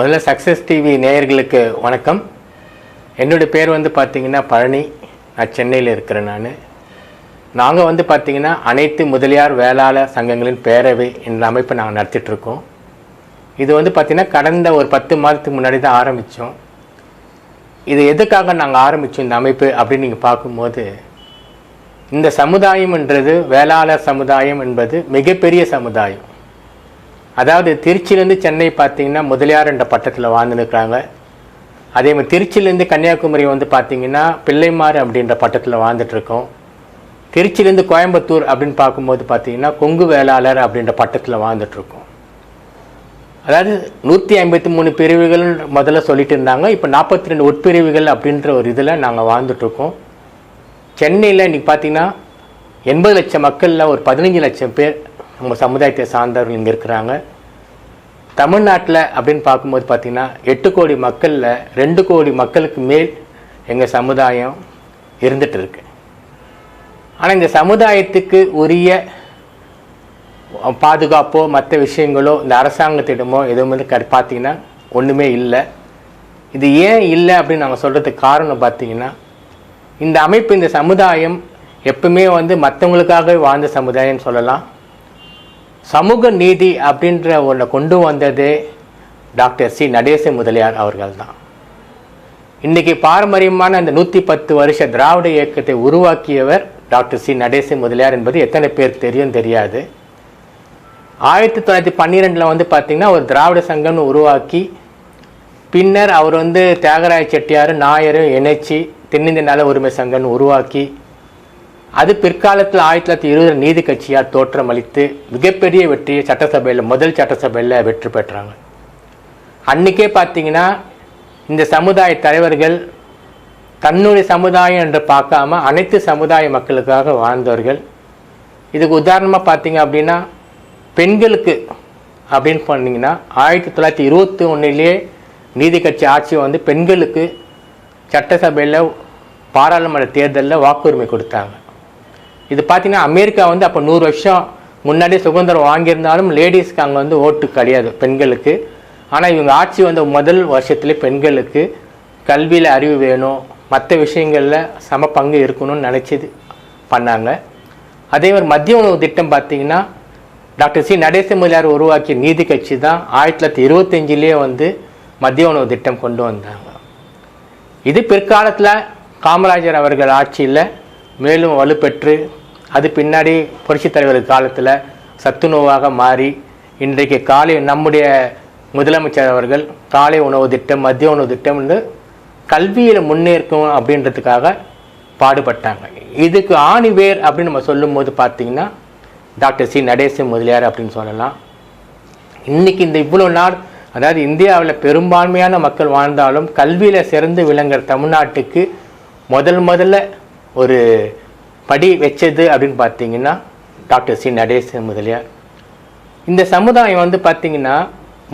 முதல்ல success TV நேயர்களுக்கு வணக்கம். என்னுடைய பேர் வந்து பார்த்தீங்கன்னா பழனி. நான் சென்னையில் இருக்கிறேன் நான். நாங்கள் வந்து பார்த்தீங்கன்னா அனைத்து முதலியார் வேளாளர் சங்கங்களின் பேரவை என்ற அமைப்பை நாங்கள் நடத்திட்டுருக்கோம் இது வந்து பார்த்திங்கன்னா கடந்த ஒரு பத்து மாதத்துக்கு முன்னாடி தான் ஆரம்பித்தோம் இது எதுக்காக நாங்கள் ஆரம்பித்தோம் இந்த அமைப்பு அப்படின்னு நீங்கள் பார்க்கும்போது இந்த சமுதாயம்ன்றது வேளாளர் சமுதாயம் என்பது மிகப்பெரிய சமுதாயம். அதாவது திருச்சியிலேருந்து சென்னை பார்த்தீங்கன்னா முதலியார் என்ற பட்டத்தில் வாழ்ந்துருக்கிறாங்க. அதே மாதிரி திருச்சியிலேருந்து கன்னியாகுமரி வந்து பார்த்தீங்கன்னா பிள்ளைமாறு அப்படின்ற பட்டத்தில் வாழ்ந்துட்டுருக்கோம். திருச்சியிலேருந்து கோயம்புத்தூர் அப்படின்னு பார்க்கும்போது பார்த்தீங்கன்னா கொங்கு வேளாளர் அப்படின்ற பட்டத்தில் வாழ்ந்துட்டுருக்கோம். அதாவது நூற்றி ஐம்பத்தி மூணு பிரிவுகள் முதல்ல சொல்லிட்டு இருந்தாங்க. இப்போ நாற்பத்தி ரெண்டு உட்பிரிவுகள் அப்படின்ற ஒரு இதில் நாங்கள் வாழ்ந்துட்டுருக்கோம். சென்னையில் இன்றைக்கி பார்த்தீங்கன்னா எண்பது லட்சம் மக்களில் ஒரு பதினஞ்சு லட்சம் பேர் நம்ம சமுதாயத்தை சார்ந்தவர்கள் இங்கே இருக்கிறாங்க. தமிழ்நாட்டில் அப்படின்னு பார்க்கும்போது பார்த்திங்கன்னா எட்டு கோடி மக்களில் ரெண்டு கோடி மக்களுக்கு மேல் எங்கள் சமுதாயம் இருந்துகிட்டு இருக்கு ஆனால் இந்த சமுதாயத்துக்கு உரிய பாதுகாப்போ மற்ற விஷயங்களோ இந்த அரசாங்கத்திடமோ எதுவும் வந்து கரு- பார்த்தீங்கன்னா ஒன்றுமே இல்லை. இது ஏன் இல்லை அப்படின்னு நாங்கள் சொல்கிறதுக்கு காரணம் பார்த்தீங்கன்னா இந்த அமைப்பு இந்த சமுதாயம் எப்பவுமே வந்து மற்றவங்களுக்காக வாழ்ந்த சமுதாயம்னு சொல்லலாம். சமூக நீதி அப்படின்ற ஒன்றை கொண்டு வந்தது டாக்டர் சி நடேச முதலியார் அவர்கள் தான் இன்றைக்கி பாரம்பரியமான அந்த நூற்றி பத்து வருஷ திராவிட இயக்கத்தை உருவாக்கியவர் டாக்டர் சி நடேச முதலியார் என்பது எத்தனை பேர் தெரியும் தெரியாது. ஆயிரத்தி தொள்ளாயிரத்தி பன்னிரெண்டில் வந்து பார்த்திங்கன்னா ஒரு திராவிட சங்கம்னு உருவாக்கி பின்னர் அவர் வந்து தியாகராய செட்டியார் நாயரும் இணைச்சி தென்னிந்திய நல உரிமை சங்கம்னு உருவாக்கி அது பிற்காலத்தில் ஆயிரத்தி தொள்ளாயிரத்தி இருபது நீதி கட்சியால் தோற்றமளித்து மிகப்பெரிய வெற்றியை சட்டசபையில் முதல் சட்டசபையில் வெற்றி பெற்றாங்க. அன்றைக்கே பார்த்தீங்கன்னா இந்த சமுதாய தலைவர்கள் தன்னுடைய சமுதாயம் என்று பார்க்காம அனைத்து சமுதாய மக்களுக்காக வாழ்ந்தவர்கள். இதுக்கு உதாரணமாக பார்த்தீங்க அப்படின்னா பெண்களுக்கு அப்படின்னு சொன்னீங்கன்னா ஆயிரத்தி தொள்ளாயிரத்தி இருபத்தி ஒன்றிலே நீதி கட்சி ஆட்சி வந்து பெண்களுக்கு சட்டசபையில் பாராளுமன்ற தேர்தலில் வாக்குரிமை கொடுத்தாங்க. இது பார்த்தீங்கன்னா அமெரிக்கா வந்து அப்போ நூறு வருஷம் முன்னாடியே சுதந்திரம் வாங்கியிருந்தாலும் லேடிஸ்க்கு அங்கே வந்து ஓட்டு கிடையாது பெண்களுக்கு. ஆனால் இவங்க ஆட்சி வந்த முதல் வருஷத்துல பெண்களுக்கு கல்வியில் அறிவு வேணும் மற்ற விஷயங்களில் சம பங்கு இருக்கணும்னு நினச்சது பண்ணாங்க. அதே மாதிரி மதிய உணவு திட்டம் பார்த்தீங்கன்னா டாக்டர் சி நடேச முதலியார் உருவாக்கிய நீதி கட்சி தான் ஆயிரத்தி தொள்ளாயிரத்தி இருபத்தஞ்சிலேயே வந்து மதிய உணவு திட்டம் கொண்டு வந்தாங்க. இது பிற்காலத்தில் காமராஜர் அவர்கள் ஆட்சியில் மேலும் வலுப்பெற்று அது பின்னாடி புரட்சித் தலைவர் காலத்தில் சத்துணவாக மாறி இன்றைக்கு காலை நம்முடைய முதலமைச்சர் அவர்கள் காலை உணவு திட்டம் மதிய உணவு திட்டம்னு கல்வியில் முன்னேற்கும் அப்படின்றதுக்காக பாடுபட்டாங்க. இதுக்கு ஆணிவேர் அப்படின்னு நம்ம சொல்லும்போது பார்த்தீங்கன்னா டாக்டர் சி நடேசன் முதலியார் அப்படின்னு சொல்லலாம். இன்னைக்கு இந்த இவ்வளோ நாள் அதாவது இந்தியாவில் பெரும்பான்மையான மக்கள் வாழ்ந்தாலும் கல்வியில் சிறந்து விளங்குற தமிழ்நாட்டுக்கு முதல் முதல்ல ஒரு படி வச்சது அப்படின்னு பார்த்தீங்கன்னா டாக்டர் சி நடேச முதலியார். இந்த சமுதாயம் வந்து பார்த்தீங்கன்னா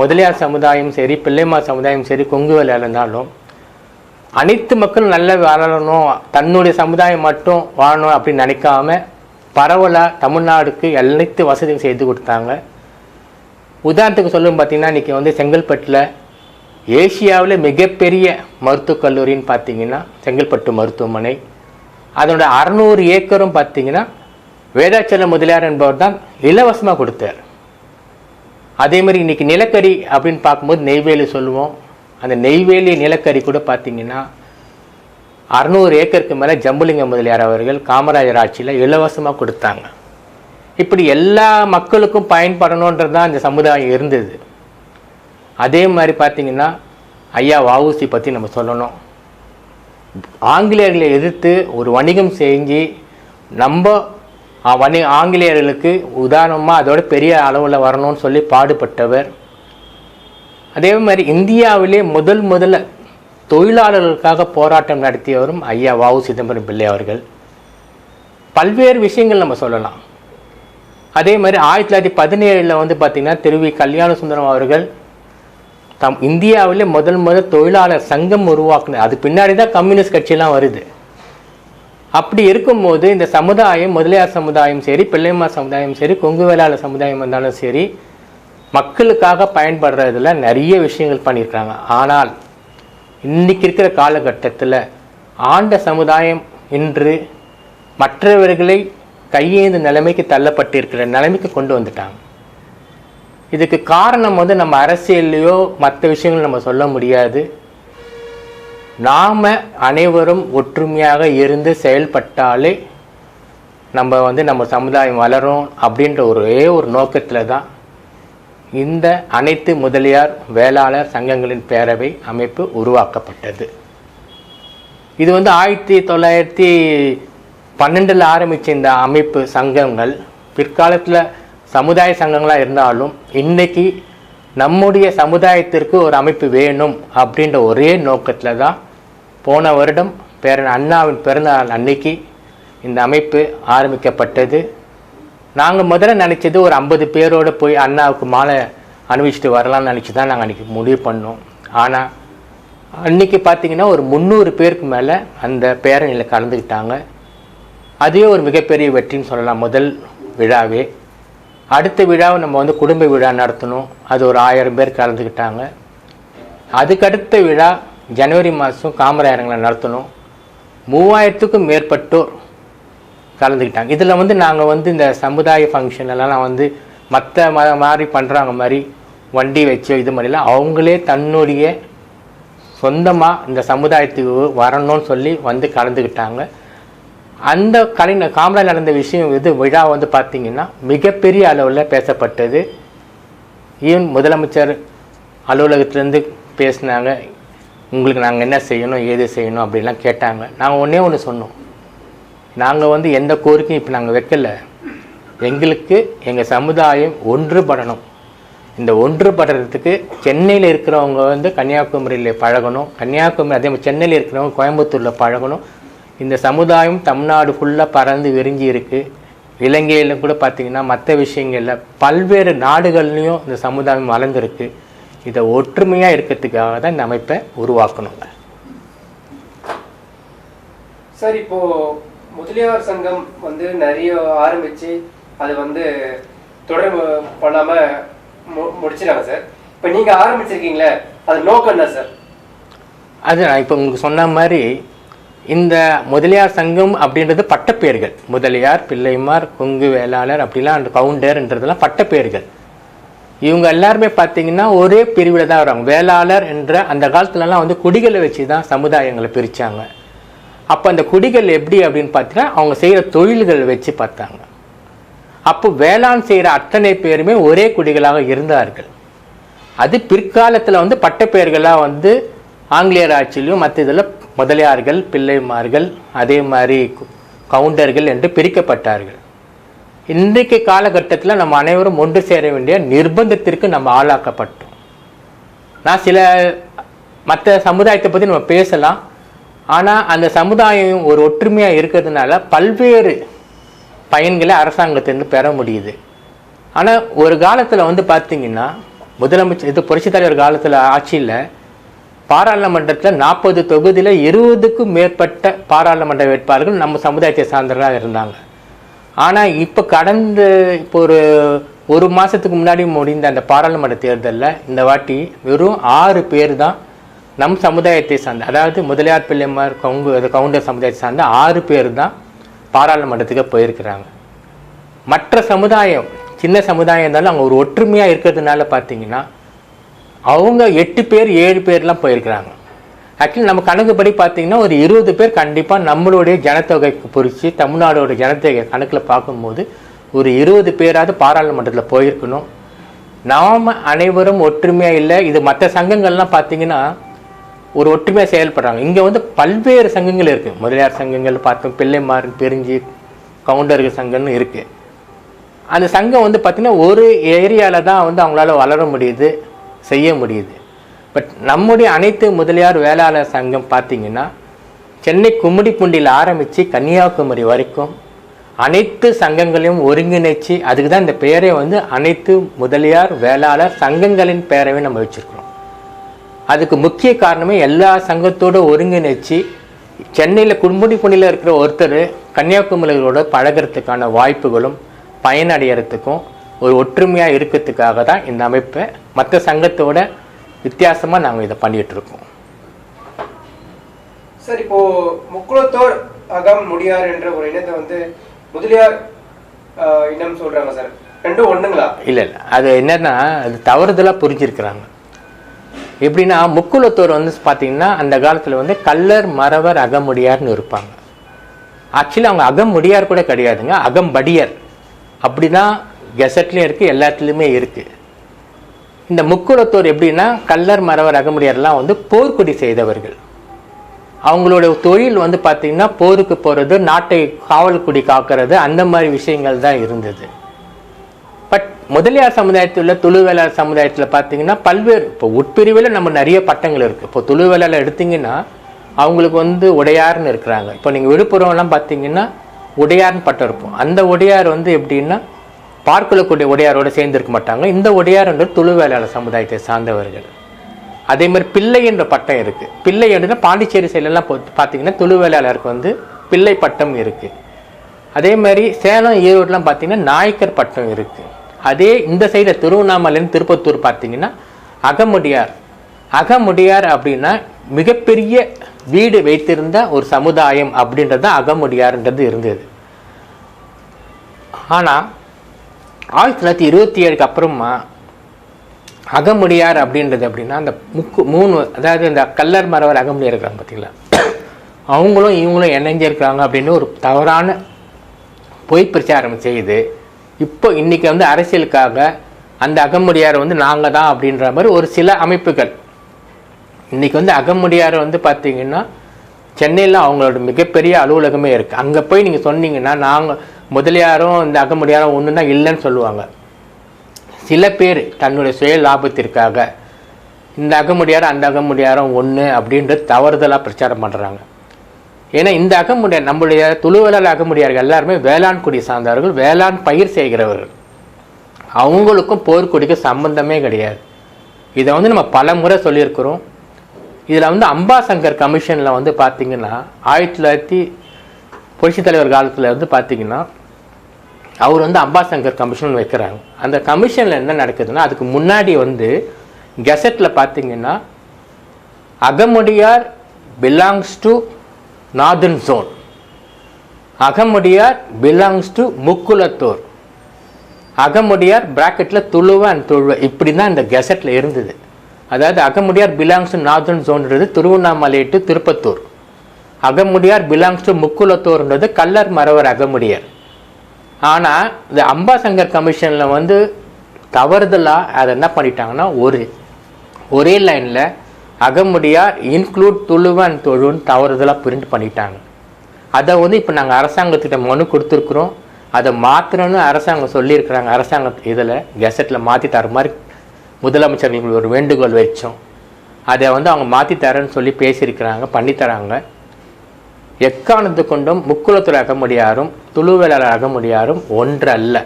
முதலியார் சமுதாயம் சரி பிள்ளைமா சமுதாயம் சரி கொங்கு வேலையாக இருந்தாலும் அனைத்து மக்களும் நல்லா வாழணும் தன்னுடைய சமுதாயம் மட்டும் வாழணும் அப்படின்னு நினைக்காம பரவலாக தமிழ்நாடுக்கு அனைத்து வசதியும் செய்து கொடுத்தாங்க. உதாரணத்துக்கு சொல்லும் பார்த்தீங்கன்னா இன்றைக்கி வந்து செங்கல்பட்டில் ஏசியாவில் மிகப்பெரிய மருத்துவக் கல்லூரின்னு பார்த்தீங்கன்னா செங்கல்பட்டு மருத்துவமனை. அதனோட அறநூறு ஏக்கரும் பார்த்தீங்கன்னா வேதாச்சல முதலியார் என்பவர் தான் இலவசமாக கொடுத்தார். அதே மாதிரி இன்றைக்கி நிலக்கரி அப்படின்னு பார்க்கும்போது நெய்வேலி சொல்லுவோம். அந்த நெய்வேலி நிலக்கரி கூட பார்த்தீங்கன்னா அறநூறு ஏக்கருக்கு மேலே ஜம்புலிங்க முதலியார் அவர்கள் காமராஜர் ஆட்சியில் இலவசமாக கொடுத்தாங்க. இப்படி எல்லா மக்களுக்கும் பயன்படணுன்றது தான் இந்த சமுதாயம் இருந்தது. அதே மாதிரி பார்த்திங்கன்னா ஐயா வஉசி பற்றி நம்ம சொல்லணும். ஆங்கிலேயர்களை எதிர்த்து ஒரு வணிகம் செஞ்சு நம்ம வணிக வணி ஆங்கிலேயர்களுக்கு உதாரணமாக அதோட பெரிய அளவில் வரணும்னு சொல்லி பாடுபட்டவர். அதே மாதிரி இந்தியாவிலே முதல் முதல்ல தொழிலாளர்களுக்காக போராட்டம் நடத்தியவரும் ஐயா வாவு சிதம்பரம் பிள்ளை அவர்கள். பல்வேறு விஷயங்கள் நம்ம சொல்லலாம். அதே மாதிரி ஆயிரத்தி தொள்ளாயிரத்தி பதினேழில் வந்து பார்த்திங்கன்னா திருவி கல்யாண சுந்தரம் அவர்கள் தம் இந்தியாவிலே முதல் முதல் தொழிலாளர் சங்கம் உருவாக்குன அது பின்னாடி தான் கம்யூனிஸ்ட் கட்சியெலாம் வருது. அப்படி இருக்கும்போது இந்த சமுதாயம் முதலியார் சமுதாயம் சரி பிள்ளைமார் சமுதாயம் சரி கொங்கு வேளாளர் சமுதாயம் வந்தாலும் சரி மக்களுக்காக பயன்படுறதுல நிறைய விஷயங்கள் பண்ணியிருக்காங்க. ஆனால் இன்றைக்கி இருக்கிற காலகட்டத்தில் ஆண்ட சமுதாயம் இன்று மற்றவர்களை கையேந்த நிலைமைக்கு தள்ளப்பட்டிருக்கிற நிலைமைக்கு கொண்டு வந்துட்டாங்க. இதுக்கு காரணம் வந்து நம்ம அரசியல்லையோ மற்ற விஷயங்கள் நம்ம சொல்ல முடியாது. நாம் அனைவரும் ஒற்றுமையாக இருந்து செயல்பட்டாலே நம்ம வந்து நம்ம சமுதாயம் வளரும் அப்படின்ற ஒரே ஒரு நோக்கத்தில் தான் இந்த அனைத்து முதலியார் வேளாளர் சங்கங்களின் பேரவை அமைப்பு உருவாக்கப்பட்டது. இது வந்து ஆயிரத்தி தொள்ளாயிரத்தி பன்னெண்டில் ஆரம்பித்த இந்த அமைப்பு சங்கங்கள் பிற்காலத்தில் சமுதாய சங்கங்களாக இருந்தாலும் இன்னைக்கு நம்முடைய சமுதாயத்திற்கு ஒரு அமைப்பு வேணும் அப்படின்ற ஒரே நோக்கத்தில் தான் போன வருடம் பேரன் அண்ணாவின் பிறந்தநாள் அன்னைக்கு இந்த அமைப்பு ஆரம்பிக்கப்பட்டது. நாங்கள் முதல்ல நினச்சது ஒரு ஐம்பது பேரோடு போய் அண்ணாவுக்கு மாலை அனுபவிச்சுட்டு வரலாம்னு நினச்சி தான் நாங்கள் அன்றைக்கி முடிவு பண்ணோம். ஆனால் அன்றைக்கி பார்த்தீங்கன்னா ஒரு முந்நூறு பேருக்கு மேலே அந்த பேரணியில் கலந்துக்கிட்டாங்க. அதுவே ஒரு மிகப்பெரிய வெற்றின்னு சொல்லலாம் முதல் விழாவே. அடுத்த விழாவை நம்ம வந்து குடும்ப விழா நடத்தணும். அது ஒரு ஆயிரம் பேர் கலந்துக்கிட்டாங்க. அதுக்கடுத்த விழா ஜனவரி மாதம் காமராயரங்களை நடத்தணும். மூவாயிரத்துக்கும் மேற்பட்டோர் கலந்துக்கிட்டாங்க. இதில் வந்து நாங்கள் வந்து இந்த சமுதாய ஃபங்க்ஷன் எல்லாம் வந்து மற்ற ம மாதிரி பண்ணுறாங்க மாதிரி வண்டி வச்சு இது மாதிரிலாம் அவங்களே தன்னுடைய சொந்தமாக இந்த சமுதாயத்துக்கு வரணும்னு சொல்லி வந்து கலந்துக்கிட்டாங்க. அந்த கலை காமராஜ் நடந்த விஷயம் இது விழா வந்து பார்த்திங்கன்னா மிகப்பெரிய அளவில் பேசப்பட்டது. ஈவன் முதலமைச்சர் அலுவலகத்திலேருந்து பேசினாங்க உங்களுக்கு நாங்கள் என்ன செய்யணும் ஏது செய்யணும்? அப்படிலாம் கேட்டாங்க. நாங்கள் ஒன்றே ஒன்று சொன்னோம். நாங்கள் வந்து எந்த கோரிக்கையும் இப்போ நாங்கள் வைக்கல. எங்களுக்கு எங்கள் சமுதாயம் ஒன்றுபடணும். இந்த ஒன்றுபடுறதுக்கு சென்னையில் இருக்கிறவங்க வந்து கன்னியாகுமரியில் பழகணும். கன்னியாகுமரி அதே மாதிரி சென்னையில் இருக்கிறவங்க கோயம்புத்தூரில் பழகணும். இந்த சமுதாயம் தமிழ்நாடு ஃபுல்லாக பறந்து விரிஞ்சி இருக்குது இலங்கையில் கூட பார்த்திங்கன்னா மற்ற விஷயங்களில் பல்வேறு நாடுகள்லேயும் இந்த சமுதாயம் வளர்ந்துருக்கு. இதை ஒற்றுமையாக இருக்கிறதுக்காக தான் இந்த அமைப்பை உருவாக்கணுங்க சார் இப்போ முதலியார் சங்கம் வந்து நிறைய ஆரம்பிச்சு அது வந்து தொடர்பு பண்ணாம மு- முடிச்சிட்டாங்க சார். இப்போ நீங்க ஆரம்பிச்சிருக்கீங்களே அது நோக்கம் என்ன சார்? அது நான் இப்போ உங்களுக்கு சொன்ன மாதிரி இந்த முதலியார் சங்கம் அப்படின்றது பட்டப்பேர்கள். முதலியார் பிள்ளைமார் கொங்கு வேளாளர் அப்படிலாம் அந்த கவுண்டர்ன்றதெல்லாம் பட்டப்பேர்கள். இவங்க எல்லாருமே பார்த்தீங்கன்னா ஒரே பிரிவில் தான் வராங்க. வேளாளர் என்ற அந்த காலத்துலலாம் வந்து குடிகளை வச்சு தான் சமுதாயங்களை பிரித்தாங்க அப்போ அந்த குடிகள் எப்படி அப்படின்னு பார்த்தீங்கன்னா அவங்க செய்கிற தொழில்கள் வச்சு பார்த்தாங்க. அப்போ வேளாண் செய்கிற அத்தனை பேருமே ஒரே குடிகளாக இருந்தார்கள். அது பிற்காலத்தில் வந்து பட்டப்பெயர்களாக வந்து ஆங்கிலேயர் ஆட்சியிலையும் மற்ற இதில் முதலியார்கள் பிள்ளைமார்கள் அதே மாதிரி கவுண்டர்கள் என்று பிரிக்கப்பட்டார்கள். இன்றைக்கு காலகட்டத்தில் நம்ம அனைவரும் ஒன்று சேர வேண்டிய நிர்பந்தத்திற்கு நம்ம ஆளாக்கப்பட்டோம். நான் சில மற்ற சமுதாயத்தை பற்றி நம்ம பேசலாம். ஆனால் அந்த சமுதாயம் ஒரு ஒற்றுமையாக இருக்கிறதுனால பல்வேறு பயன்களை அரசாங்கத்திலிருந்து பெற முடியுது. ஆனால் ஒரு காலத்தில் வந்து பார்த்தீங்கன்னா முதலமைச்சர் இது புரட்சித் தலைவர் காலத்தில் ஆட்சியில் பாராளுமன்றத்தில் நாற்பது தொகுதியில் இருபதுக்கும் மேற்பட்ட பாராளுமன்ற வேட்பாளர்கள் நம்ம சமுதாயத்தை சார்ந்தவர்களாக இருந்தாங்க. ஆனால் இப்போ கடந்த இப்போ ஒரு ஒரு மாதத்துக்கு முன்னாடி முடிந்த அந்த பாராளுமன்ற தேர்தலில் இந்த வாட்டி வெறும் ஆறு பேர் தான் நம் சமுதாயத்தை சார்ந்த அதாவது முதலியார் பிள்ளைமார் கவுங்கு கவுண்டர் சமுதாயத்தை சார்ந்த ஆறு பேர் தான் பாராளுமன்றத்துக்கு போயிருக்கிறாங்க. மற்ற சமுதாயம் சின்ன சமுதாயம் இருந்தாலும் அவங்க ஒரு ஒற்றுமையாக இருக்கிறதுனால பார்த்தீங்கன்னா அவங்க எட்டு பேர் ஏழு பேர்லாம் போயிருக்கிறாங்க. ஆக்சுவலி நம்ம கணக்குப்படி பார்த்தீங்கன்னா ஒரு இருபது பேர் கண்டிப்பாக நம்மளுடைய ஜனத்தொகைக்கு பொறிச்சு தமிழ்நாடோட ஜனத்தொகை கணக்கில் பார்க்கும்போது ஒரு இருபது பேராவது பாராளுமன்றத்தில் போயிருக்கணும். நாம் அனைவரும் ஒற்றுமையாக இல்லை இது மற்ற சங்கங்கள்லாம் பார்த்தீங்கன்னா ஒரு ஒற்றுமையாக செயல்படுறாங்க. இங்கே வந்து பல்வேறு சங்கங்கள் இருக்குது முதலியார் சங்கங்கள் பார்த்தோம் பிள்ளைமார் பெருஞ்சி கவுண்டர்கள் சங்கம்னு இருக்குது அந்த சங்கம் வந்து பார்த்திங்கன்னா ஒரு ஏரியாவில் தான் வந்து அவங்களால வளர முடியுது. செய்ய முடியுது. பட் நம்முடைய அனைத்து முதலியார் வேளாளர் சங்கம் பார்த்தீங்கன்னா சென்னை கும்மிடிப்பூண்டியில் ஆரம்பித்து கன்னியாகுமரி வரைக்கும் அனைத்து சங்கங்களையும் ஒருங்கிணைச்சு அதுக்கு தான் இந்த பெயரை வந்து அனைத்து முதலியார் வேளாளர் சங்கங்களின் பெயரவே நம்ம வச்சுருக்கிறோம். அதுக்கு முக்கிய காரணமே எல்லா சங்கத்தோடு ஒருங்கிணைச்சு சென்னையில் கும்படிப்புணியில் இருக்கிற ஒருத்தர் கன்னியாகுமரியோட பழகிறதுக்கான வாய்ப்புகளும் பயனடைகிறதுக்கும் ஒரு ஒற்றுமையாக இருக்கிறதுக்காக தான் இந்த அமைப்பை மற்ற சங்கத்தோட வித்தியாசமாக நாங்கள் இதை பண்ணிட்டு இருக்கோம் சார் இப்போ முக்குளத்தோர் அகம் முடியார் என்ற ஒரு இனத்தை வந்து முதலியார் இனம் சொல்றாங்க சார். ரெண்டும் ஒண்ணுங்களா? இல்லை இல்லை. அது என்னன்னா அது தவறுதலாக புரிஞ்சிருக்கிறாங்க. எப்படின்னா முக்குலத்தோர் வந்து பார்த்தீங்கன்னா அந்த காலத்தில் வந்து கள்ளர் மறவர் அகமுடியார்னு இருப்பாங்க. ஆக்சுவலி அவங்க அகமுடியார் கூட கிடையாதுங்க அகம்படியர். அப்படி தான் கெசட்லேயும் இருக்குது எல்லாத்துலேயுமே இருக்குது இந்த முக்குளத்தோர் எப்படின்னா கல்லர் மரவர் அகமுடியார்லாம் வந்து போர்க்குடி செய்தவர்கள். அவங்களோட தொழில் வந்து பார்த்திங்கன்னா போருக்கு போகிறது நாட்டை காவல் குடி காக்கிறது அந்த மாதிரி விஷயங்கள் தான் இருந்தது. பட் முதலியார் சமுதாயத்தில் துளுவேளார் சமுதாயத்தில் பார்த்தீங்கன்னா பல்வேறு இப்போ உட்பிரிவில் நம்ம நிறைய பட்டங்கள் இருக்குது இப்போ துளுவேளால எடுத்திங்கன்னா அவங்களுக்கு வந்து உடையார்னு இருக்கிறாங்க. இப்போ நீங்கள் விழுப்புரம்லாம் பார்த்தீங்கன்னா உடையார்னு பட்டம் இருக்கும். அந்த உடையார் வந்து எப்படின்னா பார்க்கக்கூடிய உடையாரோட சேர்ந்திருக்க மாட்டாங்க. இந்த உடையார் உடையார்ன்றது துளுவேளாளர் சமுதாயத்தை சார்ந்தவர்கள். அதே மாதிரி பிள்ளை என்ற பட்டம் இருக்குது பிள்ளை அப்படின்னா பாண்டிச்சேரி சைட்லலாம் பார்த்தீங்கன்னா துளுவேளாளருக்கு வந்து பிள்ளை பட்டம் இருக்குது அதே மாதிரி சேலம் ஈரோடுலாம் பார்த்தீங்கன்னா நாயக்கர் பட்டம் இருக்குது அதே இந்த சைடில் திருவண்ணாமலைன்னு திருப்பத்தூர் பார்த்தீங்கன்னா அகமுடியார். அகமுடியார் அப்படின்னா மிகப்பெரிய வீடு வைத்திருந்த ஒரு சமுதாயம் அப்படின்றது தான் அகமுடியார்ன்றது இருந்தது. ஆனால் ஆயிரத்தி தொள்ளாயிரத்தி இருபத்தி ஏழுக்கு அப்புறமா அகமுடியார் அப்படின்றது அப்படின்னா அந்த முக்கு மூணு அதாவது இந்த கல்லர் மரவர் அகமுடியார் இருக்காங்க பார்த்தீங்களா அவங்களும் இவங்களும் இணைஞ்சிருக்காங்க அப்படின்னு ஒரு தவறான பொய் பிரச்சாரம் செய்யுது இப்போ இன்னைக்கு வந்து அரசியலுக்காக அந்த அகமுடியார் வந்து நாங்கள் தான் அப்படின்ற மாதிரி ஒரு சில அமைப்புகள். இன்றைக்கி வந்து அகமுடியார் வந்து பார்த்திங்கன்னா சென்னையில் அவங்களோட மிகப்பெரிய அலுவலகமே இருக்குது அங்கே போய் நீங்கள் சொன்னீங்கன்னா நாங்கள் முதலியாரும் இந்த அகமுடியாரும் ஒன்றுனா இல்லைன்னு சொல்லுவாங்க. சில பேர் தன்னுடைய சுய லாபத்திற்காக இந்த அகமுடியாரும் அந்த அகமுடியாரும் ஒன்று அப்படின்றது தவறுதலாக பிரச்சாரம் பண்ணுறாங்க ஏன்னா இந்த அகமுடியார் நம்முடைய துளுவலால் அகமுடியார்கள் எல்லாருமே வேளாண் குடி சார்ந்தவர்கள் வேளாண் பயிர் செய்கிறவர்கள். அவங்களுக்கும் போர்க்குடிக்கு சம்பந்தமே கிடையாது. இதை வந்து நம்ம பல முறை சொல்லியிருக்கிறோம். இதில் வந்து அம்பாசங்கர் கமிஷனில் வந்து பார்த்தீங்கன்னா ஆயிரத்தி தொள்ளாயிரத்தி புரட்சி தலைவர் காலத்தில் வந்து பார்த்தீங்கன்னா அவர் வந்து அம்பாசங்கர் கமிஷன் வைக்கிறாங்க அந்த கமிஷனில் என்ன நடக்குதுன்னா அதுக்கு முன்னாடி வந்து கெசட்டில் பார்த்தீங்கன்னா Agamudayar belongs to northern zone Agamudayar belongs to Mukkulathor Agamudayar பிராக்கெட்டில் Thuluva and Thuzhuva. இப்படி தான் இந்த கெசட்டில் இருந்தது. அதாவது Agamudayar belongs to northern ஜோன்ன்றது Tiruvannamalai to Tirupattur. Agamudiyar belongs to முக்குலத்தூர்ன்றது Kallar Maravar Agamudayar. ஆனால் இந்த அம்பாசங்கர் கமிஷனில் வந்து தவறுதலாக அதை என்ன பண்ணிட்டாங்கன்னா ஒரு ஒரே லைனில் அகமுடியார் இன்க்ளூட் துளுவன் தொழுன்னு தவறுதலாக பிரிண்ட் பண்ணிட்டாங்க. அதை வந்து இப்போ நாங்கள் அரசாங்கத்திட்ட மனு கொடுத்துருக்குறோம். அதை மாற்றணும்னு அரசாங்கம் சொல்லியிருக்கிறாங்க. அரசாங்க இதில் கெசட்டில் மாற்றி தர மாதிரி முதலமைச்சர்களுக்கு ஒரு வேண்டுகோள் வச்சோம். அதை வந்து அவங்க மாற்றி தரேன்னு சொல்லி பேசியிருக்கிறாங்க பண்ணித்தராங்க எக்காரணத்து கொண்டும் முக்குளத்தூர் அகமுடியாரும் துளுவேளாளர் அகமுடியாரும் ஒன்றல்ல.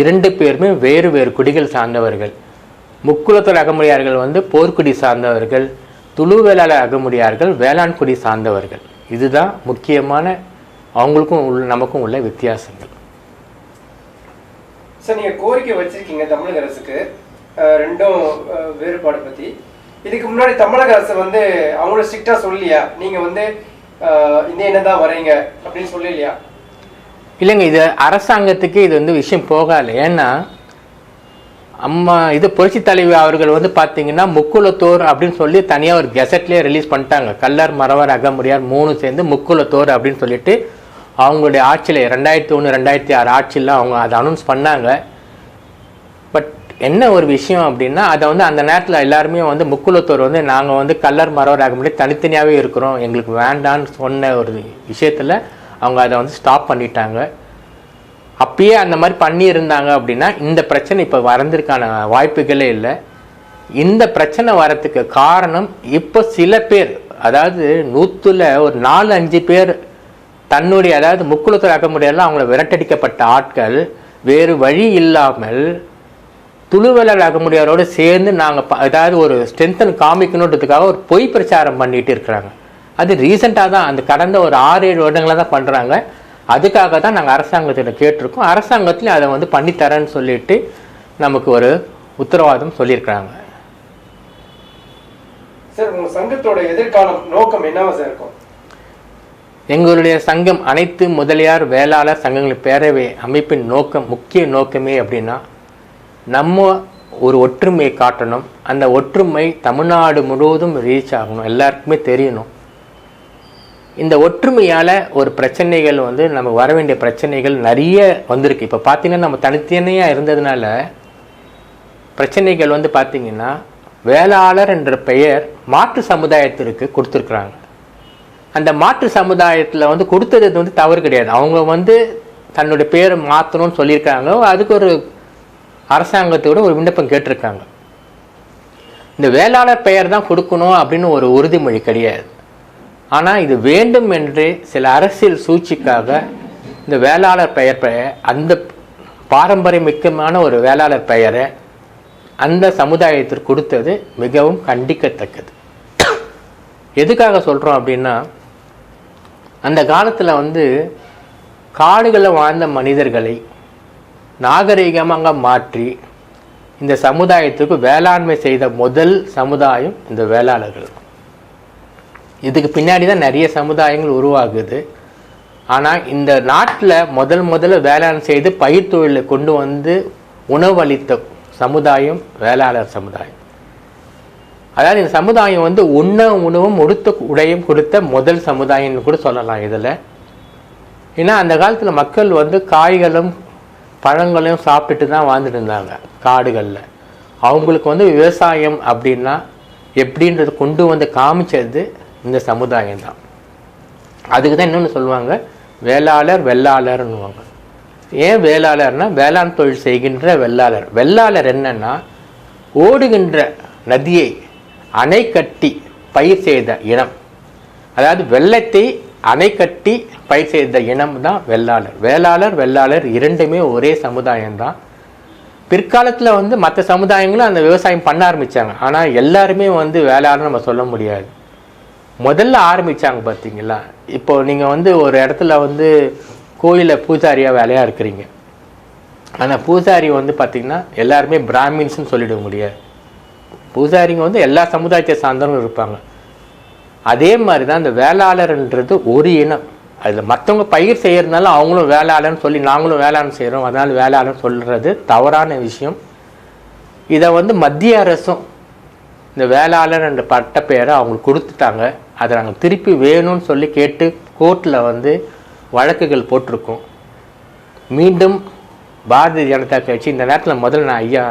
இரண்டு பேருமே வேறு வேறு குடிகள் சார்ந்தவர்கள். முக்குளத்தூர் அகமுடியார்கள் வந்து போர்க்குடி சார்ந்தவர்கள் துளுவேளாளர் அகமுடியார்கள் வேளாண் குடி சார்ந்தவர்கள். இதுதான் முக்கியமான அவங்களுக்கும் உள்ள நமக்கும் உள்ள வித்தியாசங்கள். சார் நீங்கள் கோரிக்கை வச்சிருக்கீங்க தமிழக அரசுக்கு. ரெண்டும் வேறுபாடு பத்தி. இதுக்கு முன்னாடி தமிழக அரசு வந்து அவங்கள ஸ்ட்ரிக்டா சொல்லியா நீங்க வந்து இந்த என்ன தான் வரீங்க அப்படின்னு சொல்லலையா? இல்லைங்க இது அரசாங்கத்துக்கு இது வந்து விஷயம் போகாது. ஏன்னா அம்மா இது புரட்சி தலைவி அவர்கள் வந்து பார்த்தீங்கன்னா முக்குலத்தோர் அப்படின்னு சொல்லி தனியாக ஒரு கெசட்லேயே ரிலீஸ் பண்ணிட்டாங்க. கல்லர் மறவர் அகமுடியார் மூணு சேர்ந்து முக்குலத்தோர் அப்படின்னு சொல்லிட்டு அவங்களுடைய ஆட்சியில் ரெண்டாயிரத்தி ஒன்று ரெண்டாயிரத்தி ஆறு ஆட்சியில் அவங்க அதை அனௌன்ஸ் பண்ணாங்க. பட் என்ன ஒரு விஷயம் அப்படின்னா அதை வந்து அந்த நேரத்தில் எல்லாருமே வந்து முக்குலத்தோர் வந்து நாங்கள் வந்து கல்லர் மரவர் முடியும் தனித்தனியாகவே இருக்கிறோம். எங்களுக்கு வேண்டான்னு சொன்ன ஒரு விஷயத்தில் அவங்க அதை வந்து ஸ்டாப் பண்ணிட்டாங்க. அப்பயே அந்த மாதிரி பண்ணியிருந்தாங்க அப்படின்னா இந்த பிரச்சனை இப்போ வரந்திருக்கான வாய்ப்புகளே இல்லை. இந்த பிரச்சனை வரத்துக்கு காரணம் இப்போ சில பேர் அதாவது நூற்றுல ஒரு நாலு அஞ்சு பேர் தன்னுடைய அதாவது முக்குளத்தில் ஆக்க முடியல அவங்கள விரட்டடிக்கப்பட்ட ஆட்கள் வேறு வழி இல்லாமல் துளுவலர் அகமுடியாரோடு சேர்ந்து நாங்கள் அதாவது ஒரு ஸ்ட்ரென்த்தன் காமிக்கணுன்றதுக்காக ஒரு பொய் பிரச்சாரம் பண்ணிட்டு இருக்கிறாங்க. அது ரீசெண்டாக தான் அந்த கடந்த ஒரு ஆறு ஏழு வருடங்களாக தான் பண்ணுறாங்க அதுக்காக தான் நாங்கள் அரசாங்கத்திட்ட கேட்டிருக்கோம். அரசாங்கத்துலேயும் அதை வந்து பண்ணித்தரேன்னு சொல்லிட்டு நமக்கு ஒரு உத்தரவாதம் சொல்லியிருக்கிறாங்க. சார் உங்க சங்கத்தோட எதிர்காலம் நோக்கம் என்னவா சார் இருக்கும்? எங்களுடைய சங்கம் அனைத்து முதலியார் வேளாளர் சங்கங்களின் பேரவை அமைப்பின் நோக்கம் முக்கிய நோக்கமே அப்படின்னா நம்ம ஒரு ஒற்றுமையை காட்டணும். அந்த ஒற்றுமை தமிழ்நாடு முழுவதும் ரீச் ஆகணும். எல்லாருக்குமே தெரியணும். இந்த ஒற்றுமையால் ஒரு பிரச்சனைகள் வந்து நம்ம வர வேண்டிய பிரச்சனைகள் நிறைய வந்திருக்கு. இப்போ பார்த்தீங்கன்னா நம்ம தனித்தனியாக இருந்ததுனால பிரச்சனைகள் வந்து பார்த்திங்கன்னா வேளாளர் என்ற பெயர் மாற்று சமுதாயத்திற்கு கொடுத்துருக்குறாங்க. அந்த மாற்று சமுதாயத்தில் வந்து கொடுத்தது வந்து தவறு கிடையாது. அவங்க வந்து தன்னுடைய பேரை மாற்றணும்னு சொல்லியிருக்காங்க அதுக்கு ஒரு அரசாங்கத்தோட ஒரு விண்ணப்பம் கேட்டிருக்காங்க. இந்த வேளாளர் பெயர் தான் கொடுக்கணும் அப்படின்னு ஒரு உறுதிமொழி கிடையாது. ஆனால் இது வேண்டும் என்று சில அரசியல் சூழ்ச்சிக்காக இந்த வேளாளர் பெயர் பெயர் அந்த பாரம்பரியமிக்கமான ஒரு வேளாளர் பெயரை அந்த சமுதாயத்திற்கு கொடுத்தது மிகவும் கண்டிக்கத்தக்கது. எதுக்காக சொல்கிறோம் அப்படின்னா அந்த காலத்தில் வந்து காடுகளில் வாழ்ந்த மனிதர்களை நாகரிகமாக மாற்றி இந்த சமுதாயத்துக்கு வேளாண்மை செய்த முதல் சமுதாயம் இந்த வேளாளர்கள். இதுக்கு பின்னாடி தான் நிறைய சமுதாயங்கள் உருவாகுது. ஆனால் இந்த நாட்டில் முதல் முதல்ல வேளாண் செய்து பயிர் தொழிலை கொண்டு வந்து உணவளித்த சமுதாயம் வேளாளர் சமுதாயம். அதாவது இந்த சமுதாயம் வந்து உண்ண உணவும் உடுத்த உடையும் கொடுத்த முதல் சமுதாயம்னு கூட சொல்லலாம் இதில். ஏன்னா அந்த காலத்தில் மக்கள் வந்து காய்களும் பழங்களையும் சாப்பிட்டுட்டு தான் வாழ்ந்துட்டு இருந்தாங்க காடுகளில். அவங்களுக்கு வந்து விவசாயம் அப்படின்னா எப்படின்றது கொண்டு வந்து காமிச்சது இந்த சமுதாயம் தான். அதுக்கு தான் இன்னொன்று சொல்லுவாங்க வேளாளர் வெள்ளாளர்னுவாங்க ஏன் வேளாளர்னா வேளாண் தொழில் செய்கின்ற வெள்ளாளர். வெள்ளாளர் என்னன்னா ஓடுகின்ற நதியை அணை கட்டி பயிர் செய்த இனம். அதாவது வெள்ளத்தை அணை கட்டி பயிர் செய்த இனம் தான் வெள்ளாளர். வேளாளர் வெள்ளாளர் இரண்டுமே ஒரே சமுதாயம்தான். பிற்காலத்தில் வந்து மற்ற சமுதாயங்களும் அந்த விவசாயம் பண்ண ஆரம்பித்தாங்க ஆனால் எல்லாருமே வந்து வேளாளர் நம்ம சொல்ல முடியாது. முதல்ல ஆரம்பித்தாங்க பார்த்தீங்களா இப்போ நீங்கள் வந்து ஒரு இடத்துல வந்து கோயிலில் பூஜாரியாக வேலையாக இருக்கிறீங்க. ஆனால் பூஜாரி வந்து பார்த்திங்கன்னா எல்லாருமே பிராமின்ஸ்னு சொல்லிட முடியாது. பூஜாரிங்க வந்து எல்லா சமுதாயத்தை சார்ந்தவங்க இருப்பாங்க. அதே மாதிரி தான் இந்த வேளாளர்ன்றது ஒரு இனம். அதில் மற்றவங்க பயிர் செய்கிறதுனால அவங்களும் வேளாளன்னு சொல்லி நாங்களும் வேளாண் செய்கிறோம் அதனால் வேளாளன்னு சொல்கிறது தவறான விஷயம். இதை வந்து மத்திய அரசும் இந்த வேளாளர் என்ற பட்ட அவங்களுக்கு கொடுத்துட்டாங்க. அதை நாங்கள் திருப்பி வேணும்னு சொல்லி கேட்டு கோர்ட்டில் வந்து வழக்குகள் போட்டிருக்கோம். மீண்டும் பாரதிய ஜனதா கட்சி இந்த நேரத்தில் முதல்ல நான் ஐயா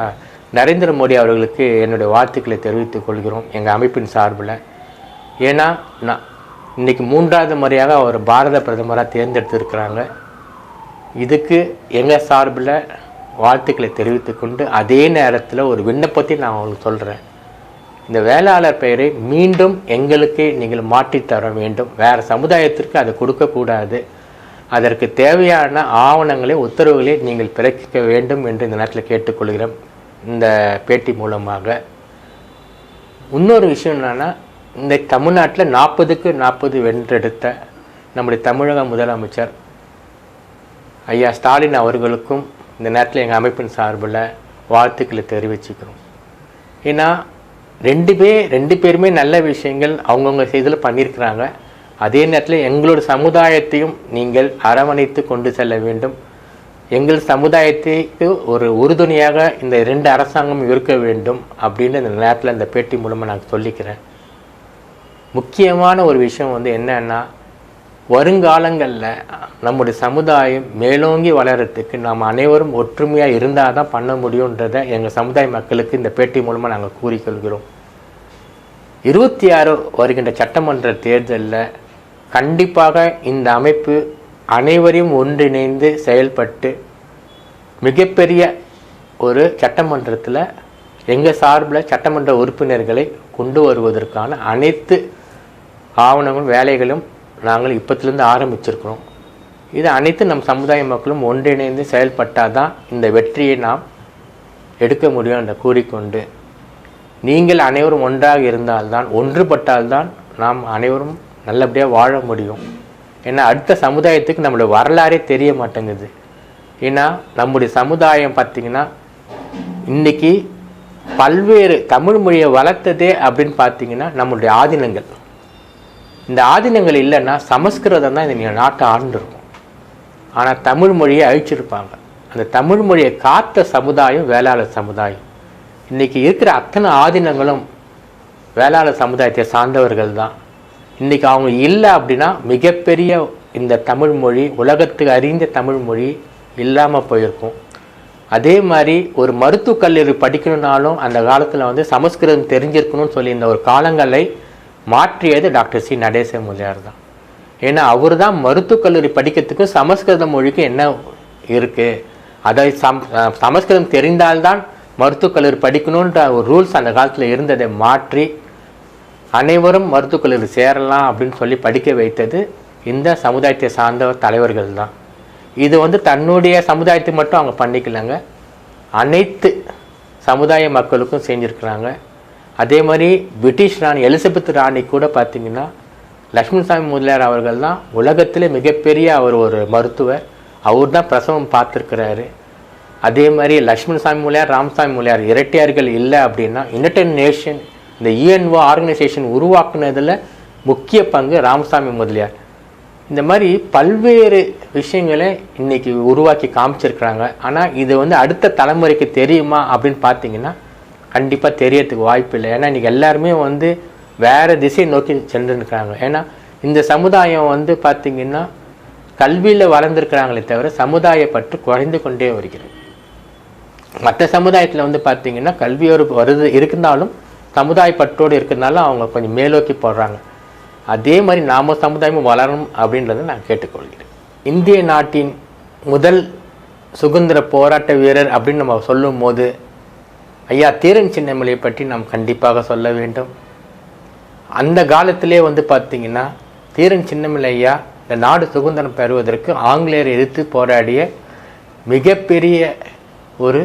நரேந்திர மோடி அவர்களுக்கு என்னுடைய வாழ்த்துக்களை தெரிவித்துக் கொள்கிறோம். எங்கள் அமைப்பின் சார்பில். ஏன்னா நான் இன்றைக்கி மூன்றாவது முறையாக அவர் பாரத பிரதமராக தேர்ந்தெடுத்திருக்கிறாங்க. இதுக்கு எங்கள் சார்பில் வாழ்த்துக்களை தெரிவித்துக்கொண்டு அதே நேரத்தில் ஒரு விண்ணப்பத்தை நான் உங்களுக்கு சொல்கிறேன் இந்த வேளாளர் பெயரை மீண்டும் எங்களுக்கு நீங்கள் மாற்றித்தர வேண்டும். வேறு சமுதாயத்திற்கு அதை கொடுக்கக்கூடாது அதற்கு தேவையான ஆவணங்களை உத்தரவுகளை நீங்கள் பிறப்பிக்க வேண்டும் என்று இந்த நேரத்தில் கேட்டுக்கொள்கிறோம் இந்த பேட்டி மூலமாக. இன்னொரு விஷயம் என்னென்னா இந்த தமிழ்நாட்டில் நாற்பதுக்கு நாற்பது வென்றெடுத்த நம்முடைய தமிழக முதலமைச்சர் ஐயா ஸ்டாலின் அவர்களுக்கும் இந்த நேரத்தில் எங்கள் அமைப்பின் சார்பில் வாழ்த்துக்களை தெரிவிச்சுக்கிறோம். ஏன்னா ரெண்டு பேர் ரெண்டு பேருமே நல்ல விஷயங்கள் அவங்கவுங்க செய்தில் பண்ணியிருக்கிறாங்க. அதே நேரத்தில் எங்களோட சமுதாயத்தையும் நீங்கள் அரவணைத்து கொண்டு செல்ல வேண்டும். எங்கள் சமுதாயத்துக்கு ஒரு உறுதுணையாக இந்த இரண்டு அரசாங்கம் இருக்க வேண்டும் அப்படின்னு இந்த நேரத்தில் இந்த பேட்டி மூலமாக நான் சொல்லிக்கிறேன். முக்கியமான ஒரு விஷயம் வந்து என்னன்னா வருங்காலங்களில் நம்முடைய சமுதாயம் மேலோங்கி வளரத்துக்கு நாம் அனைவரும் ஒற்றுமையாக இருந்தால் தான் பண்ண முடியுன்றதை எங்கள் சமுதாய மக்களுக்கு இந்த பேட்டி மூலமாக நாங்கள் கூறிக்கொள்கிறோம். இருபத்தி ஆறு வருகின்ற சட்டமன்ற தேர்தலில் கண்டிப்பாக இந்த அமைப்பு அனைவரையும் ஒன்றிணைந்து செயல்பட்டு மிகப்பெரிய ஒரு சட்டமன்றத்தில் எங்கள் சார்பில் சட்டமன்ற உறுப்பினர்களை கொண்டு வருவதற்கான அனைத்து ஆவணங்களும் வேலைகளும் நாங்கள் இப்பத்திலேருந்து ஆரம்பிச்சிருக்கிறோம். இது அனைத்து நம் சமுதாய மக்களும் ஒன்றிணைந்து செயல்பட்டால் தான் இந்த வெற்றியை நாம் எடுக்க முடியும் என்று கூறிக்கொண்டு நீங்கள் அனைவரும் ஒன்றாக இருந்தால்தான் ஒன்றுபட்டால்தான் நாம் அனைவரும் நல்லபடியாக வாழ முடியும். ஏன்னா அடுத்த சமுதாயத்துக்கு நம்மளுடைய வரலாறே தெரிய மாட்டேங்குது. ஏன்னா நம்முடைய சமுதாயம் பார்த்திங்கன்னா இன்றைக்கி பல்வேறு தமிழ் மொழியை வளர்த்ததே அப்படின்னு பார்த்தீங்கன்னா நம்மளுடைய ஆதீனங்கள். இந்த ஆதீனங்கள் இல்லைன்னா சமஸ்கிருதம் தான் இந்த நாட்டை ஆண்டிருக்கும். ஆனால் தமிழ் மொழியை அழிச்சிருப்பாங்க. அந்த தமிழ் மொழியை காத்த சமுதாயம் வேளாளர் சமுதாயம். இன்றைக்கி இருக்கிற அத்தனை ஆதீனங்களும் வேளாளர் சமுதாயத்தை சார்ந்தவர்கள் தான். இன்றைக்கி அவங்க இல்லை அப்படின்னா மிகப்பெரிய இந்த தமிழ் மொழி உலகத்துக்கு அறிந்த தமிழ் மொழி இல்லாமல் போயிருக்கும். அதே மாதிரி ஒரு மருத்துவக் கல்லூரி படிக்கணும்னாலும் அந்த காலத்தில் வந்து சமஸ்கிருதம் தெரிஞ்சிருக்கணும்னு சொல்லி இந்த ஒரு காலங்களை மாற்றியது டாக்டர் சி நடேச முதலியார் தான். ஏன்னா அவர் தான் மருத்துவக் கல்லூரி படிக்கிறதுக்கும் சமஸ்கிருத மொழிக்கும் என்ன இருக்குது அதை சம் சமஸ்கிருதம் தெரிந்தால்தான் மருத்துவக் கல்லூரி படிக்கணுன்ற ஒரு ரூல்ஸ் அந்த காலத்தில் இருந்ததை மாற்றி அனைவரும் மருத்துவக் கல்லூரி சேரலாம் அப்படின்னு சொல்லி படிக்க வைத்தது இந்த சமுதாயத்தை சார்ந்த தலைவர்கள் தான். இது வந்து தன்னுடைய சமுதாயத்துக்கு மட்டும் அவங்க பண்ணிக்கலங்க. அனைத்து சமுதாய மக்களுக்கும் செஞ்சுருக்கிறாங்க. அதே மாதிரி பிரிட்டிஷ் ராணி எலிசபெத் ராணி கூட பார்த்தீங்கன்னா லக்ஷ்மணசாமி முதலியார் அவர்கள் தான் உலகத்திலே மிகப்பெரிய அவர் ஒரு மருத்துவர். அவர் தான் பிரசவம் பார்த்துருக்கிறாரு. அதே மாதிரி லக்ஷ்மணசாமி மூலியார் ராமசாமி மூலியார் இரட்டையார்கள் இல்லை அப்படின்னா யுனைடெட் நேஷன் இந்த யூஎன்ஓ ஆர்கனைசேஷன் உருவாக்குனதில் முக்கிய பங்கு ராமசாமி முதலியார். இந்த மாதிரி பல்வேறு விஷயங்களை இன்றைக்கி உருவாக்கி காமிச்சிருக்கிறாங்க. ஆனால் இது வந்து அடுத்த தலைமுறைக்கு தெரியுமா அப்படின்னு பார்த்தீங்கன்னா கண்டிப்பாக தெரியறதுக்கு வாய்ப்பு இல்லை. ஏன்னா இன்றைக்கி எல்லாருமே வந்து வேறு திசை நோக்கி சென்றுருக்கிறாங்க. ஏன்னா இந்த சமுதாயம் வந்து பார்த்திங்கன்னா கல்வியில் வளர்ந்துருக்கிறாங்களே தவிர சமுதாய பற்று குறைந்து கொண்டே வருகிறது. மற்ற சமுதாயத்தில் வந்து பார்த்திங்கன்னா கல்வியோடு வருது இருந்தாலும் சமுதாய பற்றோடு இருக்கிறதுனால அவங்க கொஞ்சம் மேலோக்கி போடுறாங்க அதே மாதிரி நாம சமுதாயமும் வளரணும் அப்படின்றத நான் கேட்டுக்கொள்கிறேன். இந்திய நாட்டின் முதல் சுதந்திர போராட்ட வீரர் அப்படின்னு நம்ம சொல்லும் போது ஐயா தீரன் சின்னமலையை பற்றி நாம் கண்டிப்பாக சொல்ல வேண்டும். அந்த காலத்திலே வந்து பார்த்தீங்கன்னா தீரன் சின்னமலை ஐயா இந்த நாடு சுதந்திரம் பெறுவதற்கு ஆங்கிலேயர் எதிர்த்து போராடிய மிகப்பெரிய ஒரு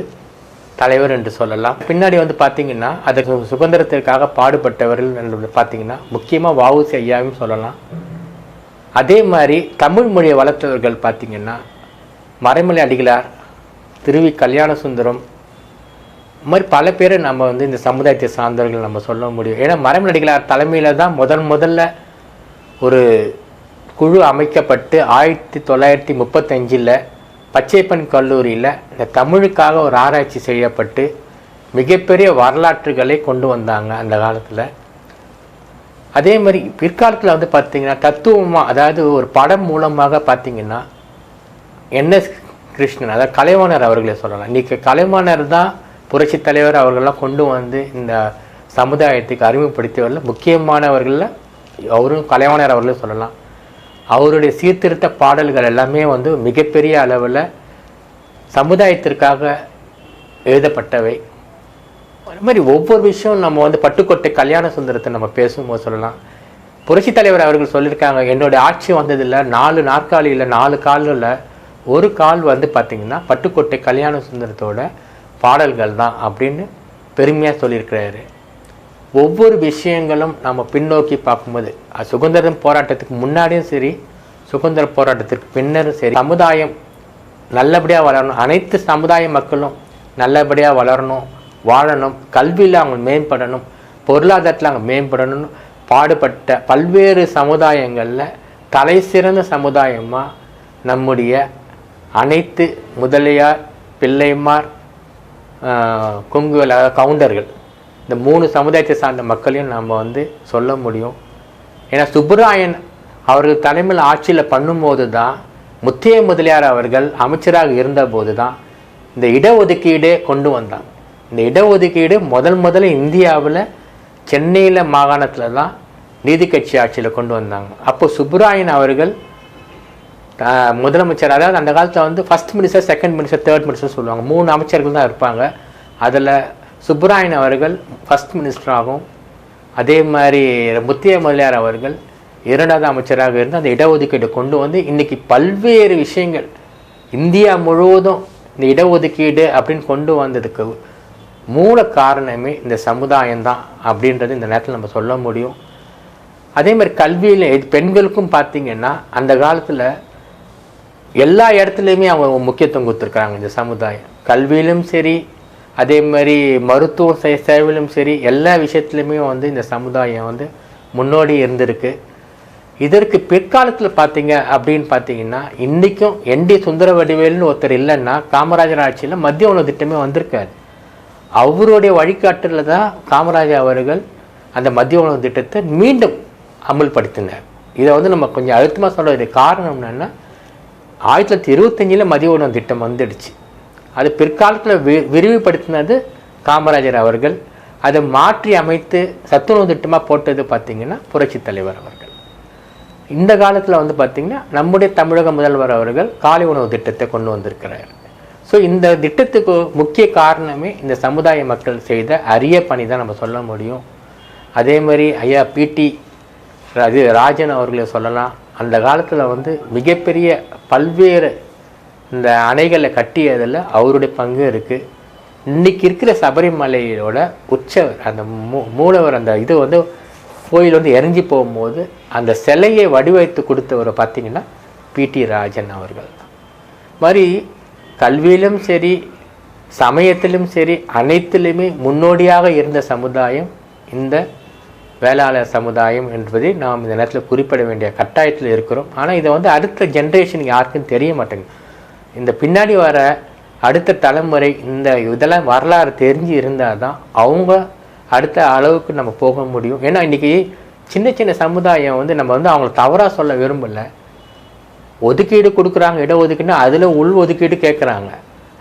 தலைவர் என்று சொல்லலாம். பின்னாடி வந்து பார்த்தீங்கன்னா அதற்கு சுதந்திரத்திற்காக பாடுபட்டவர்கள் என்று பார்த்தீங்கன்னா முக்கியமாக வஉசி ஐயாவும் சொல்லலாம். அதே மாதிரி தமிழ் மொழியை வளர்த்தவர்கள் பார்த்திங்கன்னா மறைமலை அடிகளார் திருவி கல்யாண சுந்தரம் மாதிரி பல பேரை நம்ம வந்து இந்த சமுதாயத்தை சார்ந்தவர்கள் நம்ம சொல்ல முடியும். ஏன்னா மறைமலை தலைமையில் தான் முதல் முதல்ல ஒரு குழு அமைக்கப்பட்டு ஆயிரத்தி தொள்ளாயிரத்தி முப்பத்தஞ்சில் பச்சைப்பன் கல்லூரியில் இந்த தமிழுக்காக ஒரு ஆராய்ச்சி செய்யப்பட்டு மிகப்பெரிய வரலாற்றுகளை கொண்டு வந்தாங்க அந்த காலத்தில். அதே மாதிரி பிற்காலத்தில் வந்து பார்த்தீங்கன்னா தத்துவமாக அதாவது ஒரு படம் மூலமாக பார்த்தீங்கன்னா என்எஸ் கிருஷ்ணன் அதாவது கலைவாணர் அவர்களே சொல்லலாம். இன்றைக்கி கலைவாணர் தான் புரட்சி தலைவர் அவர்கள்லாம் கொண்டு வந்து இந்த சமுதாயத்துக்கு அறிமுகப்படுத்தியவர்கள் முக்கியமானவர்களில் அவரும் கலைவாணர் அவர்களும் சொல்லலாம். அவருடைய சீர்திருத்த பாடல்கள் எல்லாமே வந்து மிகப்பெரிய அளவில் சமுதாயத்திற்காக எழுதப்பட்டவை. அது மாதிரி ஒவ்வொரு விஷயம் நம்ம வந்து பட்டுக்கோட்டை கல்யாண சுந்தரத்தை நம்ம பேசும்போது சொல்லலாம். புரட்சி தலைவர் அவர்கள் சொல்லியிருக்காங்க என்னுடைய ஆட்சி வந்ததில்லை நாலு நாற்காலியில் நாலு காலில் ஒரு கால் வந்து பார்த்திங்கன்னா பட்டுக்கோட்டை கல்யாண சுந்தரத்தோட பாடல்கள் தான் அப்படின்னு பெருமையாக சொல்லியிருக்கிறாரு. ஒவ்வொரு விஷயங்களும் நம்ம பின்னோக்கி பார்க்கும்போது அது சுதந்திரம் போராட்டத்துக்கு முன்னாடியும் சரி சுதந்திர போராட்டத்திற்கு பின்னரும் சரி சமுதாயம் நல்லபடியாக வளரணும். அனைத்து சமுதாய மக்களும் நல்லபடியாக வளரணும் வாழணும். கல்வியில் அவங்க மேம்படணும் பொருளாதாரத்தில் அவங்க மேம்படணும்னு பாடுபட்ட பல்வேறு சமுதாயங்களில் தலை சிறந்த சமுதாயமாக நம்முடைய அனைத்து முதலியார் பிள்ளைமார் கொங்குகள் அதாவது கவுண்டர்கள். இந்த மூணு சமுதாயத்தை சார்ந்த மக்களையும் நம்ம வந்து சொல்ல முடியும். ஏன்னா சுப்புராயன் அவர்கள் தலைமையில் ஆட்சியில் பண்ணும்போது தான் முத்தைய முதலியார் அவர்கள் அமைச்சராக இருந்தபோது தான் இந்த இடஒதுக்கீடு கொண்டு வந்தாங்க இந்த இடஒதுக்கீடு முதல் முதல்ல இந்தியாவில் சென்னையில் மாகாணத்தில் தான் நீதி கட்சி ஆட்சியில் கொண்டு வந்தாங்க. அப்போ சுப்புராயன் அவர்கள் முதலமைச்சர் அதாவது அந்த காலத்தில் வந்து first minister second minister third minister சொல்லுவாங்க. மூணு அமைச்சர்கள் தான் இருப்பாங்க. அதில் சுப்பராயன் அவர்கள் ஃபர்ஸ்ட் மினிஸ்டராகவும் அதே மாதிரி முத்திய முதலியார் அவர்கள் இரண்டாவது அமைச்சராக இருந்து அந்த இடஒதுக்கீடு கொண்டு வந்து இன்றைக்கி பல்வேறு விஷயங்கள் இந்தியா முழுவதும் இந்த இடஒதுக்கீடு அப்படின்னு கொண்டு வந்ததுக்கு மூல காரணமே இந்த சமுதாயம் தான் அப்படின்றது இந்த நேரத்தில் நம்ம சொல்ல முடியும். அதே மாதிரி கல்வியில் இது பெண்களுக்கும் பார்த்திங்கன்னா அந்த காலத்தில் எல்லா இடத்துலையுமே அவங்க முக்கியத்துவம் கொடுத்துருக்குறாங்க இந்த சமுதாயம். கல்வியிலும் சரி அதே மாதிரி மருத்துவ சேவையிலும் சரி எல்லா விஷயத்துலையுமே வந்து இந்த சமுதாயம் வந்து முன்னோடி இருந்திருக்கு. இதற்கு பிற்காலத்தில் பார்த்தீங்க அப்படின்னு பார்த்தீங்கன்னா இன்றைக்கும் என்டி சுந்தர வடிவேல்னு ஒருத்தர் இல்லைன்னா காமராஜர் ஆட்சியில் மத்திய உணவு திட்டமே வந்திருக்காரு. அவருடைய வழிகாட்டில் தான் காமராஜர் அவர்கள் அந்த மத்திய உணவு திட்டத்தை மீண்டும் அமல்படுத்தினார். இதை வந்து நம்ம கொஞ்சம் அழுத்தமாக சொல்றது காரணம் என்னென்னா ஆயிரத்தி தொள்ளாயிரத்தி இருபத்தஞ்சில் மதிய உணவு திட்டம் வந்துடுச்சு. அது பிற்காலத்தில் வி விரிவுபடுத்தினது காமராஜர் அவர்கள். அதை மாற்றி அமைத்து சத்துணவு திட்டமாக போட்டது பார்த்திங்கன்னா புரட்சித் தலைவர் அவர்கள். இந்த காலத்தில் வந்து பார்த்திங்கன்னா நம்முடைய தமிழக முதல்வர் அவர்கள் காலை உணவு திட்டத்தை கொண்டு வந்திருக்கிறார். ஸோ இந்த திட்டத்துக்கு முக்கிய காரணமே இந்த சமுதாய மக்கள் செய்த அரிய பணி தான் நம்ம சொல்ல முடியும். அதே மாதிரி ஐயா பிடி அது ராஜன் அவர்களை சொல்லலாம். அந்த காலத்தில் வந்து மிகப்பெரிய பல்வேறு இந்த அணைகளை கட்டியதில் அவருடைய பங்கு இருக்குது இன்றைக்கி இருக்கிற சபரிமலையோட உச்சவர் அந்த மூ மூலவர் அந்த இது வந்து கோயில் வந்து எரிஞ்சு போகும்போது அந்த சிலையை வடிவமைத்து கொடுத்தவர் பார்த்திங்கன்னா பிடி ராஜன் அவர்கள் மாதிரி கல்வியிலும் சரி சமயத்திலும் சரி அனைத்திலுமே முன்னோடியாக இருந்த சமுதாயம் இந்த வேளாளர் சமுதாயம் என்பதை நாம் இந்த நேரத்தில் குறிப்பிட வேண்டிய கட்டாயத்தில் இருக்கிறோம். ஆனால் இதை வந்து அடுத்த ஜென்ரேஷனுக்கு யாருக்கும் தெரிய மாட்டேங்குது. இந்த பின்னாடி வர அடுத்த தலைமுறை இந்த இதெல்லாம் வரலாறு தெரிஞ்சு இருந்தால் தான் அவங்க அடுத்த அளவுக்கு நம்ம போக முடியும். ஏன்னா இன்றைக்கி சின்ன சின்ன சமுதாயம் வந்து நம்ம வந்து அவங்கள தவறாக சொல்ல விரும்பலை. ஒதுக்கீடு கொடுக்குறாங்க இட ஒதுக்கீடுனா அதில் உள் ஒதுக்கீடு கேட்குறாங்க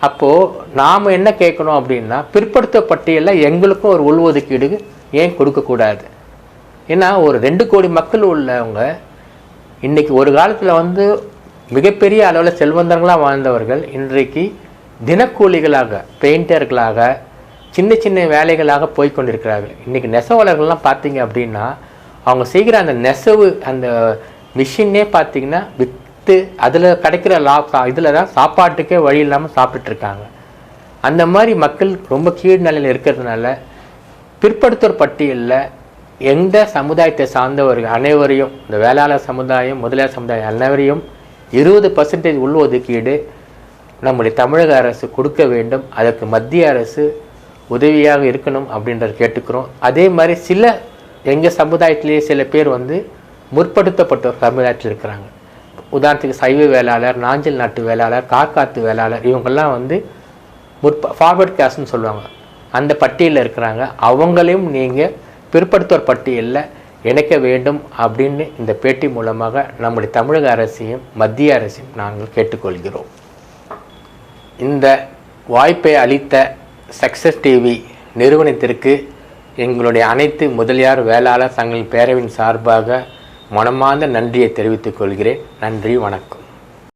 அப்போது நாம் என்ன கேட்கணும் அப்படின்னா பிற்படுத்த பட்டியலில் எங்களுக்கும் ஒரு உள் ஒதுக்கீடு ஏன் கொடுக்கக்கூடாது ஏன்னா ஒரு ரெண்டு கோடி மக்கள் உள்ளவங்க இன்றைக்கி ஒரு காலத்தில் வந்து மிகப்பெரிய அளவில் செல்வந்தங்களாக வாழ்ந்தவர்கள் இன்றைக்கு தினக்கூலிகளாக பெயிண்டர்களாக சின்ன சின்ன வேலைகளாக போய்கொண்டிருக்கிறார்கள் இன்றைக்கி நெசவாளர்கள்லாம் பார்த்தீங்க அப்படின்னா அவங்க செய்கிற அந்த நெசவு அந்த மிஷினே பார்த்தீங்கன்னா விற்று அதில் கிடைக்கிற லா இதில் தான் சாப்பாட்டுக்கே வழி இல்லாமல் சாப்பிட்டுருக்காங்க. அந்த மாதிரி மக்கள் ரொம்ப கீழ் நிலையில் இருக்கிறதுனால பிற்படுத்தோர் பட்டியலில் எந்த சமுதாயத்தை சார்ந்தவர்கள் அனைவரையும் இந்த வேளாளர் சமுதாயம் முதலியார் சமுதாயம் அனைவரையும் இருபது பர்சன்டேஜ் உள்ஒதுக்கீடு நம்முடைய தமிழக அரசு கொடுக்க வேண்டும். அதற்கு மத்திய அரசு உதவியாக இருக்கணும் அப்படின்றத கேட்டுக்கிறோம். அதே மாதிரி சில எங்கள் சமுதாயத்திலேயே சில பேர் வந்து முற்படுத்தப்பட்ட சமுதாயத்தில் இருக்கிறாங்க. உதாரணத்துக்கு சைவ வேளாளர் நாஞ்சல் நாட்டு வேளாளர் காக்காத்து வேளாளர் இவங்கெல்லாம் வந்து முற்ப ஃபார்வர்ட் கேஸ்ட்னு சொல்லுவாங்க. அந்த பட்டியலில் இருக்கிறாங்க. அவங்களையும் நீங்கள் பிற்படுத்தோர் பட்டியலில் இணைக்க வேண்டும் அப்படின்னு இந்த பேட்டி மூலமாக நம்முடைய தமிழக அரசையும் மத்திய அரசையும் நாங்கள் கேட்டுக்கொள்கிறோம். இந்த வாய்ப்பை அளித்த சக்ஸஸ் டிவி நிறுவனத்திற்கு எங்களுடைய அனைத்து முதலியார் வேளாளர் சங்கங்களின் பேரவின் சார்பாக மனமார்ந்த நன்றியை தெரிவித்துக் கொள்கிறேன். நன்றி வணக்கம்.